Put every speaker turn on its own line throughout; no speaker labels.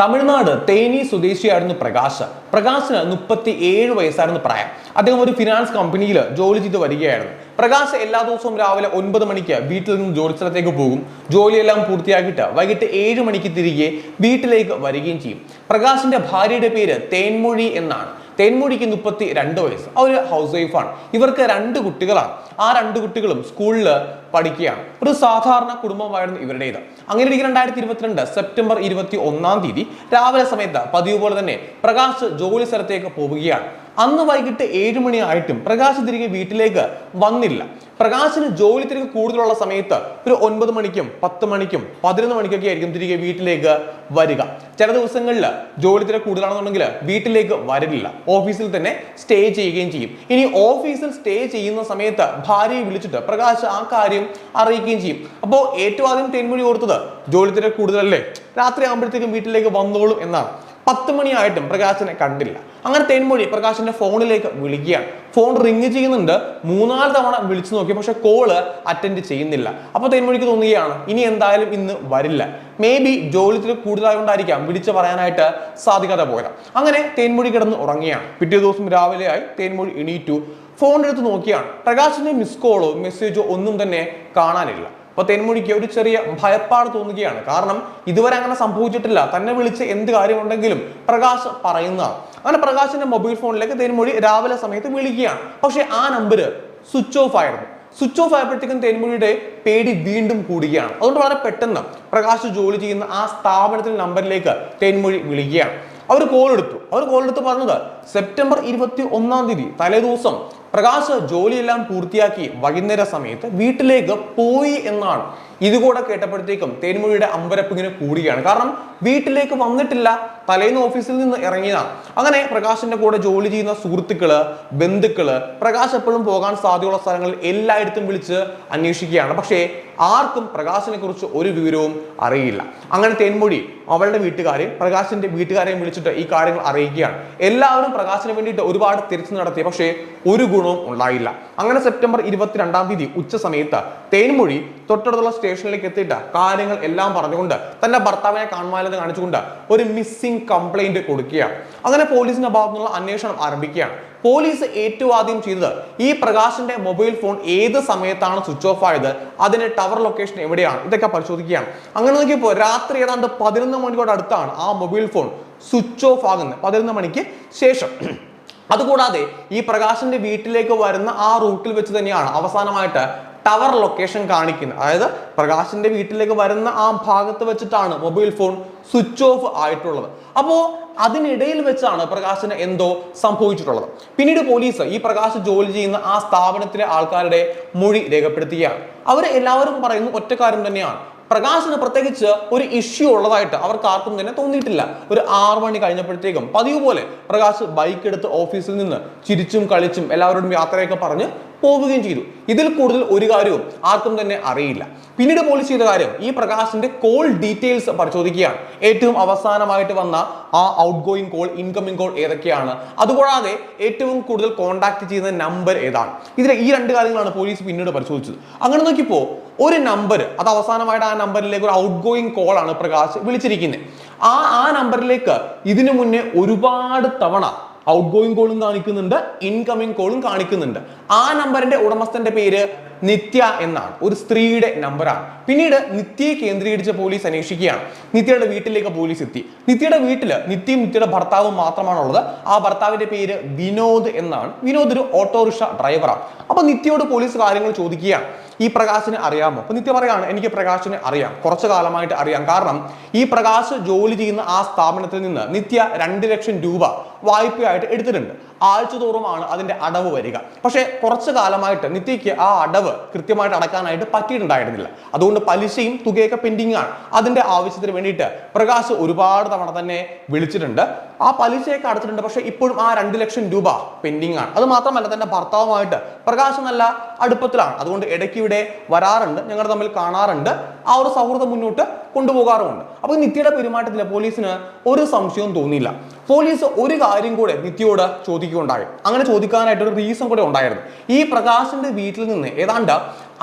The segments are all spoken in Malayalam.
തമിഴ്നാട് തേനി സ്വദേശിയായിരുന്നു പ്രകാശ്. പ്രകാശിന് മുപ്പത്തി ഏഴ് വയസ്സായിരുന്നു പ്രായം. അദ്ദേഹം ഒരു ഫിനാൻസ് കമ്പനിയിൽ ജോലി ചെയ്ത് വരികയായിരുന്നു. പ്രകാശ് എല്ലാ ദിവസവും രാവിലെ ഒൻപത് മണിക്ക് വീട്ടിൽ നിന്ന് ജോലി സ്ഥലത്തേക്ക് പോകും. ജോലിയെല്ലാം പൂർത്തിയാക്കിയിട്ട് വൈകിട്ട് ഏഴ് മണിക്ക് തിരികെ വീട്ടിലേക്ക് വരികയും ചെയ്യും. പ്രകാശിന്റെ ഭാര്യയുടെ പേര് തേൻമൊഴി എന്നാണ്. തേൻമൊഴിക്ക് മുപ്പത്തി രണ്ട് വയസ്സ്. അവർ ഹൗസ് വൈഫാണ് ഇവർക്ക് രണ്ട് കുട്ടികളാണ്. ആ രണ്ട് കുട്ടികളും സ്കൂളിൽ പഠിക്കുകയാണ്. ഒരു സാധാരണ കുടുംബമായിരുന്നു ഇവരുടേത്. അങ്ങനെ ഇരിക്കുന്ന രണ്ടായിരത്തി ഇരുപത്തിരണ്ട് സെപ്റ്റംബർ ഇരുപത്തി ഒന്നാം തീയതി രാവിലെ സമയത്ത് പതിവ് പോലെ തന്നെ പ്രകാശ് ജോലി സ്ഥലത്തേക്ക് പോവുകയാണ്. അന്ന് വൈകിട്ട് ഏഴ് മണിയായിട്ടും പ്രകാശ് തിരികെ വീട്ടിലേക്ക് വന്നില്ല. പ്രകാശിന് ജോലി തിരികെ കൂടുതലുള്ള സമയത്ത് ഒരു ഒൻപത് മണിക്കും പത്ത് മണിക്കും പതിനൊന്ന് മണിക്കൊക്കെ ആയിരിക്കും തിരികെ വീട്ടിലേക്ക് വരിക. ചില ദിവസങ്ങളിൽ ജോലി തിരക്ക് കൂടുതലാണെന്നുണ്ടെങ്കിൽ വീട്ടിലേക്ക് വരില്ല. ഓഫീസിൽ തന്നെ സ്റ്റേ ചെയ്യുകയും ചെയ്യും. ഇനി ഓഫീസിൽ സ്റ്റേ ചെയ്യുന്ന സമയത്ത് ഭാര്യയെ വിളിച്ചിട്ട് പ്രകാശ് ആ കാര്യം അറിയിക്കുകയും ചെയ്യും. അപ്പോൾ ഏറ്റവും ആദ്യം തേൻമൊഴി ഓർത്തത് ജോലി തിരക്ക് കൂടുതലല്ലേ? രാത്രി ആകുമ്പോഴത്തേക്കും വീട്ടിലേക്ക് വന്നോളും എന്നാണ്. പത്ത് മണിയായിട്ടും പ്രകാശിനെ കണ്ടില്ല. അങ്ങനെ തേൻമൊഴി പ്രകാശിന്റെ ഫോണിലേക്ക് വിളിക്കുകയാണ്. ഫോൺ റിങ് ചെയ്യുന്നുണ്ട്. മൂന്നാൽ തവണ വിളിച്ചു നോക്കി പക്ഷെ കോൾ അറ്റൻഡ് ചെയ്യുന്നില്ല. അപ്പോൾ തേൻമൊഴിക്ക് തോന്നുകയാണ് ഇനി എന്തായാലും ഇന്ന് വരില്ല. മേ ബി ജോലിത്തിൽ കൂടുതലായതുകൊണ്ടായിരിക്കാം വിളിച്ചു പറയാനായിട്ട് സാധിക്കാതെ പോയത്. അങ്ങനെ തേൻമൊഴി കിടന്ന് ഉറങ്ങിയാണ് പിറ്റേ ദിവസം രാവിലെ ആയി തേൻമൊഴി എണീറ്റു. ഫോൺ എടുത്ത് നോക്കിയാണ്. പ്രകാശിന്റെ മിസ് കോളോ മെസ്സേജോ ഒന്നും തന്നെ കാണാനില്ല. അപ്പൊ തെന്മൊഴിക്ക് ഒരു ചെറിയ ഭയപ്പാട് തോന്നുകയാണ്. കാരണം ഇതുവരെ അങ്ങനെ സംഭവിച്ചിട്ടില്ല. തന്നെ വിളിച്ച് എന്ത് കാര്യമുണ്ടെങ്കിലും പ്രകാശ് പറയുന്നതാണ്. അങ്ങനെ പ്രകാശിന്റെ മൊബൈൽ ഫോണിലേക്ക് തേൻമൊഴി രാവിലെ സമയത്ത് വിളിക്കുകയാണ്. പക്ഷെ ആ നമ്പർ സ്വിച്ച് ഓഫ് ആയിരുന്നു. സ്വിച്ച് ഓഫ് ആയപ്പോഴത്തേക്കും തേൻമൊഴിയുടെ പേടി വീണ്ടും കൂടുകയാണ്. അതുകൊണ്ട് വളരെ പെട്ടെന്ന് പ്രകാശ് ജോലി ചെയ്യുന്ന ആ സ്ഥാപനത്തിന്റെ നമ്പറിലേക്ക് തേൻമൊഴി വിളിക്കുകയാണ്. അവർ കോൾ എടുത്തു. അവർ കോൾ എടുത്ത് പറഞ്ഞത് സെപ്റ്റംബർ ഇരുപത്തി ഒന്നാം തീയതി തലേദിവസം പ്രകാശ് ജോലിയെല്ലാം പൂർത്തിയാക്കി വൈകുന്നേര സമയത്ത് വീട്ടിലേക്ക് പോയി എന്നാണ് ഇതുകൂടെ കേട്ടപ്പോഴത്തേക്കും തേൻമൊഴിയുടെ അമ്പരപ്പ് ഇങ്ങനെ കൂടുകയാണ് കാരണം വീട്ടിലേക്ക് വന്നിട്ടില്ല തലേന്ന് ഓഫീസിൽ നിന്ന് ഇറങ്ങിയതാണ് അങ്ങനെ പ്രകാശിന്റെ കൂടെ ജോലി ചെയ്യുന്ന സുഹൃത്തുക്കൾ ബന്ധുക്കൾ പ്രകാശ് എപ്പോഴും പോകാൻ സാധ്യതയുള്ള സ്ഥലങ്ങളിൽ എല്ലായിടത്തും വിളിച്ച് അന്വേഷിക്കുകയാണ്. പക്ഷേ ആർക്കും പ്രകാശിനെ കുറിച്ച് ഒരു വിവരവും അറിയില്ല. അങ്ങനെ തേൻമൊഴി അവളുടെ വീട്ടുകാരെയും പ്രകാശിന്റെ വീട്ടുകാരെയും വിളിച്ചിട്ട് ഈ കാര്യങ്ങൾ അറിയിക്കുകയാണ്. എല്ലാവരും പ്രകാശിന് വേണ്ടിയിട്ട് ഒരുപാട് തിരിച്ചു നടത്തി പക്ഷേ ഒരു ഗുണവും ഉണ്ടായില്ല. അങ്ങനെ സെപ്റ്റംബർ ഇരുപത്തിരണ്ടാം തീയതി ഉച്ച സമയത്ത് തേൻമൊഴി തൊട്ടടുത്തുള്ള സ്റ്റേഷനിലേക്ക് എത്തിയിട്ട് കാര്യങ്ങൾ എല്ലാം പറഞ്ഞുകൊണ്ട് തന്റെ ഭർത്താവിനെ കാണുവാനെന്ന് കാണിച്ചുകൊണ്ട് ഒരു മിസ്സിംഗ് കംപ്ലൈന്റ് കൊടുക്കുകയാണ് അങ്ങനെ പോലീസിന്റെ ഭാഗത്തു നിന്നുള്ള അന്വേഷണം ആരംഭിക്കുകയാണ്. പോലീസ് ഏറ്റവും ആദ്യം ചെയ്തത് ഈ പ്രകാശിന്റെ മൊബൈൽ ഫോൺ ഏത് സമയത്താണ് സ്വിച്ച് ഓഫ് ആയത് അതിന്റെ ടവർ ലൊക്കേഷൻ എവിടെയാണ് ഇതൊക്കെ പരിശോധിക്കുകയാണ്. അങ്ങനെ നോക്കിയപ്പോൾ രാത്രി ഏതാണ്ട് പതിനൊന്ന് മണിക്കോട് അടുത്താണ് ആ മൊബൈൽ ഫോൺ സ്വിച്ച് ഓഫ് ആകുന്നത് പതിനൊന്ന് മണിക്ക് ശേഷം. അതുകൂടാതെ ഈ പ്രകാശിന്റെ വീട്ടിലേക്ക് വരുന്ന ആ റൂട്ടിൽ വെച്ച് തന്നെയാണ് അവസാനമായിട്ട് ടവർ ലൊക്കേഷൻ കാണിക്കുന്നത്. അതായത് പ്രകാശിന്റെ വീട്ടിലേക്ക് വരുന്ന ആ ഭാഗത്ത് വെച്ചിട്ടാണ് മൊബൈൽ ഫോൺ സ്വിച്ച് ഓഫ് ആയിട്ടുള്ളത്. അപ്പോൾ അതിനിടയിൽ വെച്ചാണ് പ്രകാശിന് എന്തോ സംഭവിച്ചിട്ടുള്ളത്. പിന്നീട് പോലീസ് ഈ പ്രകാശ് ജോലി ചെയ്യുന്ന ആ സ്ഥാപനത്തിലെ ആൾക്കാരുടെ മൊഴി രേഖപ്പെടുത്തുകയാണ്. അവർ എല്ലാവരും പറയുന്ന ഒറ്റ കാര്യം തന്നെയാണ്. പ്രകാശിന് പ്രത്യേകിച്ച് ഒരു ഇഷ്യൂ ഉള്ളതായിട്ട് അവർക്ക് ആർക്കും തന്നെ തോന്നിയിട്ടില്ല. ഒരു ആറു മണി കഴിഞ്ഞപ്പോഴത്തേക്കും പതിവ് പോലെ പ്രകാശ് ബൈക്ക് എടുത്ത് ഓഫീസിൽ നിന്ന് ചിരിച്ചും കളിച്ചും എല്ലാവരോടും യാത്രയൊക്കെ പറഞ്ഞ് പോവുകയും ചെയ്തു. ഇതിൽ കൂടുതൽ ഒരു കാര്യവും ആർക്കും തന്നെ അറിയില്ല. പിന്നീട് പോലീസ് ചെയ്ത കാര്യം ഈ പ്രകാശിന്റെ കോൾ ഡീറ്റെയിൽസ് പരിശോധിക്കുകയാണ്. ഏറ്റവും അവസാനമായിട്ട് വന്ന ആ outgoing call incoming call ഏതൊക്കെയാണ്? അതുകൂടാതെ ഏറ്റവും കൂടുതൽ കോൺടാക്ട് ചെയ്യുന്ന നമ്പർ ഏതാണ്? ഇതിൽ ഈ രണ്ട് കാര്യങ്ങളാണ് പോലീസ് പിന്നീട് പരിശോധിച്ചത്. അങ്ങനെ നോക്കിയപ്പോൾ ഒരു നമ്പർ അത് അവസാനമായിട്ട് ആ നമ്പറിലേക്ക് ഒരു ഔട്ട് ഗോയിങ് കോൾ ആണ് പ്രകാശ് വിളിച്ചിരിക്കുന്നത് ആ ആ നമ്പറിലേക്ക് ഇതിനു മുന്നേ ഒരുപാട് തവണ ഔട്ട് ഗോയിങ് കോളും കാണിക്കുന്നുണ്ട് ഇൻകമിങ് കോളും കാണിക്കുന്നുണ്ട്. ആ നമ്പറിന്റെ ഉടമസ്ഥന്റെ പേര് നിത്യ എന്നാണ്. ഒരു സ്ത്രീയുടെ നമ്പറാണ് പിന്നീട് നിത്യയെ കേന്ദ്രീകരിച്ച പോലീസ് അന്വേഷിക്കുകയാണ്. നിത്യയുടെ വീട്ടിലേക്ക് പോലീസ് എത്തി. നിത്യയുടെ വീട്ടിൽ നിത്യയും നിത്യയുടെ ഭർത്താവും മാത്രമാണുള്ളത്. ആ ഭർത്താവിന്റെ പേര് വിനോദ് എന്നാണ്. വിനോദ് ഒരു ഓട്ടോറിക്ഷ ഡ്രൈവറാണ് അപ്പൊ നിത്യയോട് പോലീസ് കാര്യങ്ങൾ ചോദിക്കുകയാണ്. ഈ പ്രകാശിനെ അറിയാമോ? അപ്പൊ നിത്യ പറയാണ് എനിക്ക് പ്രകാശിനെ അറിയാം. കുറച്ചു കാലമായിട്ട് അറിയാം. കാരണം ഈ പ്രകാശ് ജോലി ചെയ്യുന്ന ആ സ്ഥാപനത്തിൽ നിന്ന് നിത്യ രണ്ട് ലക്ഷം രൂപ വായ്പയായിട്ട് എടുത്തിട്ടുണ്ട്. ആഴ്ച തോറുമാണ് അതിന്റെ അടവ് വരിക. പക്ഷേ കുറച്ചു കാലമായിട്ട് നിത്യയ്ക്ക് ആ അടവ് കൃത്യമായിട്ട് അടക്കാനായിട്ട് പറ്റിയിട്ടുണ്ടായിരുന്നില്ല. അതുകൊണ്ട് പലിശയും തുകയൊക്കെ പെൻഡിങ് ആണ്. അതിന്റെ ആവശ്യത്തിന് വേണ്ടിയിട്ട് പ്രകാശ് ഒരുപാട് തവണ തന്നെ വിളിച്ചിട്ടുണ്ട്. ആ പലിശയൊക്കെ അടച്ചിട്ടുണ്ട്. പക്ഷേ ഇപ്പോഴും ആ രണ്ട് ലക്ഷം രൂപ പെൻഡിങ് ആണ്. അത് മാത്രമല്ല തന്റെ ഭർത്താവുമായിട്ട് പ്രകാശ് നല്ല അടുപ്പത്തിലാണ്. അതുകൊണ്ട് ഇടയ്ക്ക് ഇവിടെ വരാറുണ്ട്. ഞങ്ങൾ തമ്മിൽ കാണാറുണ്ട്. ആ ഒരു സൗഹൃദം മുന്നോട്ട് കൊണ്ടുപോകാറുമുണ്ട്. അപ്പോൾ നിത്യയുടെ പെരുമാറ്റത്തിൽ പോലീസിന് ഒരു സംശയവും തോന്നിയില്ല. പോലീസ് ഒരു കാര്യം കൂടെ നിത്യയോട് ചോദിക്കും. ചോദിക്കുകയുണ്ടായി. അങ്ങനെ ചോദിക്കാനായിട്ട് ഒരു റീസൺ കൂടെ ഉണ്ടായിരുന്നു. ഈ പ്രകാശിന്റെ വീട്ടിൽ നിന്ന് ഏതാണ്ട്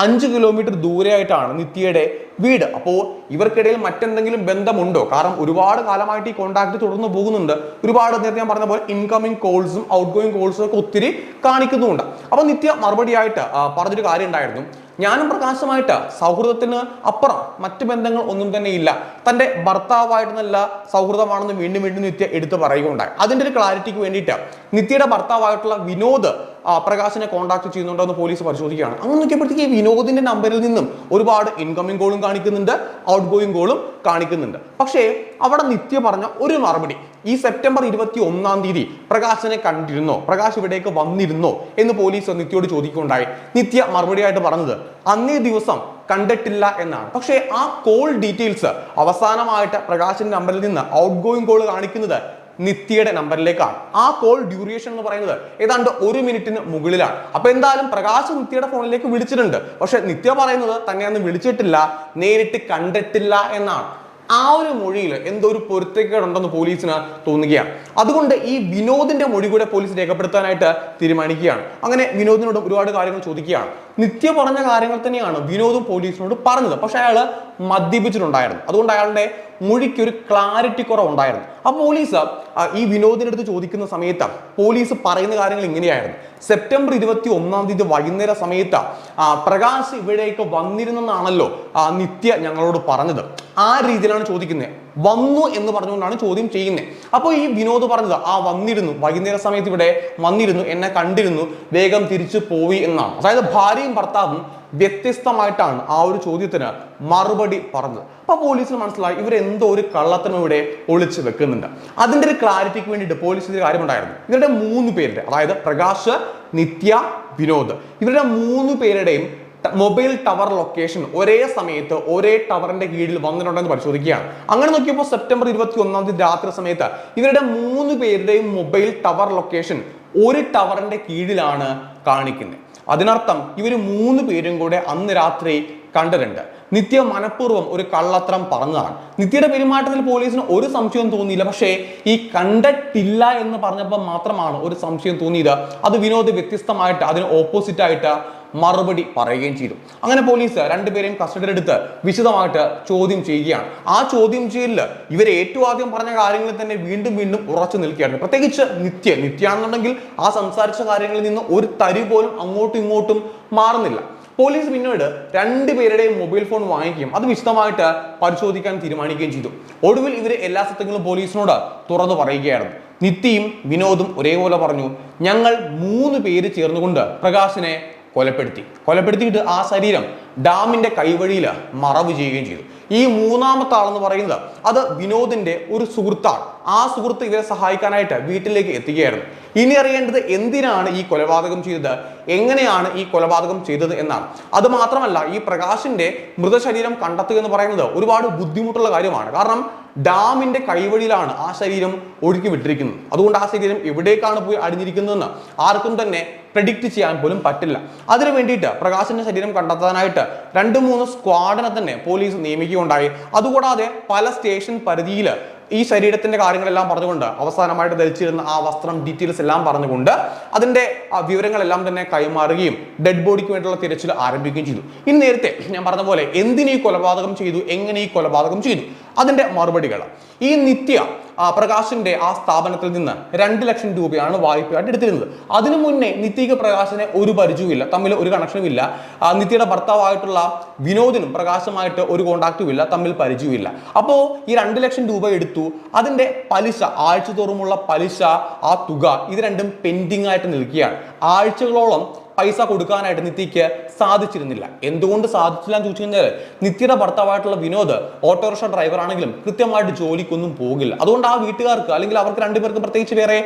അഞ്ച് കിലോമീറ്റർ ദൂരെയായിട്ടാണ് നിത്യയുടെ വീട്. അപ്പോൾ ഇവർക്കിടയിൽ മറ്റെന്തെങ്കിലും ബന്ധമുണ്ടോ? കാരണം ഒരുപാട് കാലമായിട്ട് ഈ കോണ്ടാക്ട് തുടർന്ന് പോകുന്നുണ്ട്. ഒരുപാട് നേരത്തെ ഞാൻ പറഞ്ഞ പോലെ ഇൻകമിംഗ് കോൾസും ഔട്ട് ഗോയിങ് കോൾസും ഒക്കെ ഒത്തിരി കാണിക്കുന്നുമുണ്ട് അപ്പോൾ നിത്യ മറുപടിയായിട്ട് പറഞ്ഞൊരു കാര്യം ഉണ്ടായിരുന്നു. ഞാനും പ്രകാശമായിട്ട്. സൗഹൃദത്തിന് അപ്പുറം മറ്റു ബന്ധങ്ങൾ ഒന്നും തന്നെ ഇല്ല. തന്റെ ഭർത്താവായിട്ട് നല്ല സൗഹൃദമാണെന്ന് വീണ്ടും വീണ്ടും നിത്യ എടുത്തു പറയുകയുണ്ടായി. അതിന്റെ ഒരു ക്ലാരിറ്റിക്ക് വേണ്ടിയിട്ട് നിത്യയുടെ ഭർത്താവായിട്ടുള്ള വിനോദ് പ്രകാശിനെ കോൺടാക്ട് ചെയ്യുന്നുണ്ടോ എന്ന് പോലീസ് പരിശോധിക്കുകയാണ്. അങ്ങനെ നോക്കിയപ്പോഴത്തേക്ക് ഈ വിനോദിന്റെ നമ്പറിൽ നിന്നും ഒരുപാട് ഇൻകമിംഗ് കോളും കാണിക്കുന്നുണ്ട് ഔട്ട് ഗോയിങ് കോളും കാണിക്കുന്നുണ്ട്. പക്ഷേ അവിടെ നിത്യ പറഞ്ഞ ഒരു മറുപടി ഈ സെപ്റ്റംബർ ഇരുപത്തി ഒന്നാം തീയതി പ്രകാശിനെ കണ്ടിരുന്നോ പ്രകാശ് ഇവിടേക്ക് വന്നിരുന്നോ എന്ന് പോലീസ് നിത്യയോട് ചോദിക്കുകയുണ്ടായി. നിത്യ മറുപടിയായിട്ട് പറഞ്ഞത് അന്നേ ദിവസം കണ്ടിട്ടില്ല എന്നാണ്. പക്ഷേ ആ കോൾ ഡീറ്റെയിൽസ് അവസാനമായിട്ട് പ്രകാശിന്റെ നമ്പറിൽ നിന്ന് ഔട്ട് ഗോയിങ് കോൾ കാണിക്കുന്നത് നിത്യയുടെ നമ്പറിലേക്കാണ്. ആ കോൾ ഡ്യൂറേഷൻ എന്ന് പറയുന്നത് ഏതാണ്ട് ഒരു മിനിറ്റിന് മുകളിലാണ്. അപ്പൊ എന്തായാലും പ്രകാശ് നിത്യയുടെ ഫോണിലേക്ക് വിളിച്ചിട്ടുണ്ട്. പക്ഷെ നിത്യ പറയുന്നത് തന്നെ അന്ന് വിളിച്ചിട്ടില്ല നേരിട്ട് കണ്ടിട്ടില്ല എന്നാണ്. ആ ഒരു മൊഴിയിൽ എന്തോ ഒരു പൊരുത്തക്കേടുണ്ടെന്ന് പോലീസിന് തോന്നുകയാണ്. അതുകൊണ്ട് ഈ വിനോദിന്റെ മൊഴി കൂടെ പോലീസ് രേഖപ്പെടുത്താനായിട്ട് തീരുമാനിക്കുകയാണ്. അങ്ങനെ വിനോദിനോട് ഒരുപാട് കാര്യങ്ങൾ ചോദിക്കുകയാണ്. നിത്യ പറഞ്ഞ കാര്യങ്ങൾ തന്നെയാണ് വിനോദും പോലീസിനോട് പറഞ്ഞത്. പക്ഷെ അയാൾ മദ്യപിച്ചിട്ടുണ്ടായിരുന്നു. അതുകൊണ്ട് അയാളുടെ മൊഴിക്ക് ഒരു ക്ലാരിറ്റി കുറവുണ്ടായിരുന്നു. ആ പോലീസ് ഈ വിനോദിനടുത്ത് ചോദിക്കുന്ന സമയത്ത് പോലീസ് പറയുന്ന കാര്യങ്ങൾ ഇങ്ങനെയായിരുന്നു. സെപ്റ്റംബർ ഇരുപത്തി ഒന്നാം തീയതി വൈകുന്നേര സമയത്ത് പ്രകാശ് ഇവിടേക്ക് വന്നിരുന്നെന്നാണല്ലോ നിത്യ ഞങ്ങളോട് പറഞ്ഞത്. ആ രീതിയിലാണ് ചോദിക്കുന്നത് വന്നു എന്ന് പറഞ്ഞുകൊണ്ടാണ് ചോദ്യം ചെയ്യുന്നത് അപ്പോൾ ഈ വിനോദ് പറഞ്ഞത് ആ വന്നിരുന്നു. വൈകുന്നേര സമയത്ത് ഇവിടെ വന്നിരുന്നു എന്നെ കണ്ടിരുന്നു. വേഗം തിരിച്ചു പോയി എന്നാണ്. അതായത് ഭാര്യയും ഭർത്താവും വ്യത്യസ്തമായിട്ടാണ് ആ ഒരു ചോദ്യത്തിന് മറുപടി പറഞ്ഞത്. അപ്പൊ പോലീസിന് മനസ്സിലായി ഇവരെന്തോ ഒരു കള്ളത്തിനും ഇവിടെ ഒളിച്ചു വെക്കുന്നുണ്ട്. അതിന്റെ ഒരു ക്ലാരിറ്റിക്ക് വേണ്ടിയിട്ട് ഒരു കാര്യമുണ്ടായിരുന്നു. ഇവരുടെ മൂന്ന് പേരുടെ അതായത് പ്രകാശ് നിത്യ വിനോദ്. ഇവരുടെ മൂന്ന് പേരുടെയും മൊബൈൽ ടവർ ലൊക്കേഷൻ ഒരേ സമയത്ത് ഒരേ ടവറിന്റെ കീഴിൽ വന്നിട്ടുണ്ടെന്ന് പരിശോധിക്കുകയാണ്. അങ്ങനെ നോക്കിയപ്പോൾ സെപ്റ്റംബർ ഇരുപത്തി ഒന്നാം തീയതി രാത്രി സമയത്ത് ഇവരുടെ മൂന്ന് പേരുടെയും മൊബൈൽ ടവർ ലൊക്കേഷൻ ഒരു ടവറിന്റെ കീഴിലാണ് കാണിക്കുന്നത്. അതിനർത്ഥം ഇവർ മൂന്ന് പേരും കൂടെ അന്ന് രാത്രി കണ്ടിട്ടുണ്ട്. നിത്യ മനഃപൂർവം ഒരു കള്ളത്തരം പറഞ്ഞതാണ്. നിത്യയുടെ പെരുമാറ്റത്തിൽ പോലീസിന് ഒരു സംശയവും തോന്നിയില്ല. പക്ഷേ ഈ കണ്ടിട്ടില്ല എന്ന് പറഞ്ഞപ്പോൾ മാത്രമാണ് ഒരു സംശയം തോന്നിയത്. അത് വിനോദ് വ്യത്യസ്തമായിട്ട് അതിന് ഓപ്പോസിറ്റ് ആയിട്ട് മറുപടി പറയുകയും ചെയ്തു. അങ്ങനെ പോലീസ് രണ്ടുപേരെയും കസ്റ്റഡിയിലെടുത്ത് വിശദമായിട്ട് ചോദ്യം ചെയ്യുകയാണ്. ആ ചോദ്യം ചെയ്യലിൽ ഇവർ ഏറ്റവും ആദ്യം പറഞ്ഞ കാര്യങ്ങളിൽ തന്നെ വീണ്ടും വീണ്ടും ഉറച്ചു നിൽക്കുകയായിരുന്നു. പ്രത്യേകിച്ച് നിത്യ നിത്യാണെന്നുണ്ടെങ്കിൽ ആ സംസാരിച്ച കാര്യങ്ങളിൽ നിന്ന് ഒരു തരി പോലും അങ്ങോട്ടും ഇങ്ങോട്ടും മാറുന്നില്ല. പോലീസ് പിന്നീട് രണ്ടുപേരുടെയും മൊബൈൽ ഫോൺ വാങ്ങിക്കുകയും അത് വിശദമായിട്ട് പരിശോധിക്കാൻ തീരുമാനിക്കുകയും ചെയ്തു. ഒടുവിൽ ഇവർ എല്ലാ സത്യങ്ങളും പോലീസിനോട് തുറന്നു പറയുകയായിരുന്നു. നിത്യയും വിനോദും ഒരേപോലെ പറഞ്ഞു. ഞങ്ങൾ മൂന്ന് പേര് ചേർന്നുകൊണ്ട് പ്രകാശിനെ കൊലപ്പെടുത്തി. കൊലപ്പെടുത്തിയിട്ട് ആ ശരീരം ഡാമിന്റെ കൈവഴിയിൽ മറവ് ചെയ്യുകയും ചെയ്തു. ഈ മൂന്നാമത്തെ ആളെന്ന് പറയുന്നത് അത് വിനോദിന്റെ ഒരു സുഹൃത്താണ്. ആ സുഹൃത്ത് ഇവരെ സഹായിക്കാനായിട്ട് വീട്ടിലേക്ക് എത്തുകയായിരുന്നു. ഇനി അറിയേണ്ടത് എന്തിനാണ് ഈ കൊലപാതകം ചെയ്തത്? എങ്ങനെയാണ് ഈ കൊലപാതകം ചെയ്തത് എന്നാണ്. അത് മാത്രമല്ല ഈ പ്രകാശിന്റെ മൃതശരീരം കണ്ടെത്തുക എന്ന് പറയുന്നത് ഒരുപാട് ബുദ്ധിമുട്ടുള്ള കാര്യമാണ്. കാരണം ഡാമിന്റെ കൈവഴിയിലാണ് ആ ശരീരം ഒഴുക്കി വിട്ടിരിക്കുന്നത്. അതുകൊണ്ട് ആ ശരീരം എവിടേക്കാണ് പോയി അടിഞ്ഞിരിക്കുന്നതെന്ന് ആർക്കും തന്നെ പ്രഡിക്റ്റ് ചെയ്യാൻ പോലും പറ്റില്ല. അതിനു വേണ്ടിയിട്ട് പ്രകാശിന്റെ ശരീരം കണ്ടെത്താനായിട്ട് രണ്ട് മൂന്ന് സ്ക്വാഡിനെ തന്നെ പോലീസ് നിയമിക്കുകയുണ്ടായി. അതുകൂടാതെ പല സ്റ്റേഷൻ പരിധിയിൽ ഈ ശരീരത്തിന്റെ കാര്യങ്ങളെല്ലാം പറഞ്ഞുകൊണ്ട് അവസാനമായിട്ട് ധരിച്ചിരുന്ന ആ വസ്ത്രം ഡീറ്റെയിൽസ് എല്ലാം പറഞ്ഞുകൊണ്ട് അതിന്റെ വിവരങ്ങളെല്ലാം തന്നെ കൈമാറുകയും ഡെഡ് ബോഡിക്ക് വേണ്ടിയുള്ള തിരച്ചിൽ ആരംഭിക്കുകയും ചെയ്തു. ഇനി നേരത്തെ ഞാൻ പറഞ്ഞ പോലെ എന്തിനീ കൊലപാതകം ചെയ്തു? എങ്ങനെ ഈ കൊലപാതകം ചെയ്തു? അതിന്റെ മറുപടികൾ ഈ നിത്യ പ്രകാശിന്റെ ആ സ്ഥാപനത്തിൽ നിന്ന് രണ്ട് ലക്ഷം രൂപയാണ് വായ്പയായിട്ട് എടുത്തിരുന്നത്. അതിനു മുന്നേ നിത്യക്ക് പ്രകാശിനെ ഒരു പരിചയവുമില്ല തമ്മിൽ ഒരു കണക്ഷനും ഇല്ല നിത്യയുടെ ഭർത്താവായിട്ടുള്ള വിനോദിനും പ്രകാശമായിട്ട് ഒരു കോണ്ടാക്റ്റും ഇല്ല തമ്മിൽ പരിചയമില്ല അപ്പോൾ ഈ രണ്ട് ലക്ഷം രൂപ എടുത്തു. അതിന്റെ പലിശ ആഴ്ച തോറുമുള്ള പലിശ ആ തുക ഇത് രണ്ടും പെൻഡിങ് ആയിട്ട് നിൽക്കുകയാണ്. ആഴ്ചകളോളം പൈസ കൊടുക്കാനായിട്ട് നിത്യക്ക് സാധിച്ചിരുന്നില്ല. എന്തുകൊണ്ട് സാധിച്ചില്ല എന്ന് ചോദിച്ചു കഴിഞ്ഞാൽ നിത്യയുടെ ഭർത്താവായിട്ടുള്ള വിനോദ് ഓട്ടോറിക്ഷ ഡ്രൈവർ ആണെങ്കിലും കൃത്യമായിട്ട് ജോലിക്കൊന്നും പോകില്ല. അതുകൊണ്ട് ആ വീട്ടുകാർക്ക് അല്ലെങ്കിൽ അവർക്ക് രണ്ടുപേർക്ക് പ്രത്യേകിച്ച് വേറെ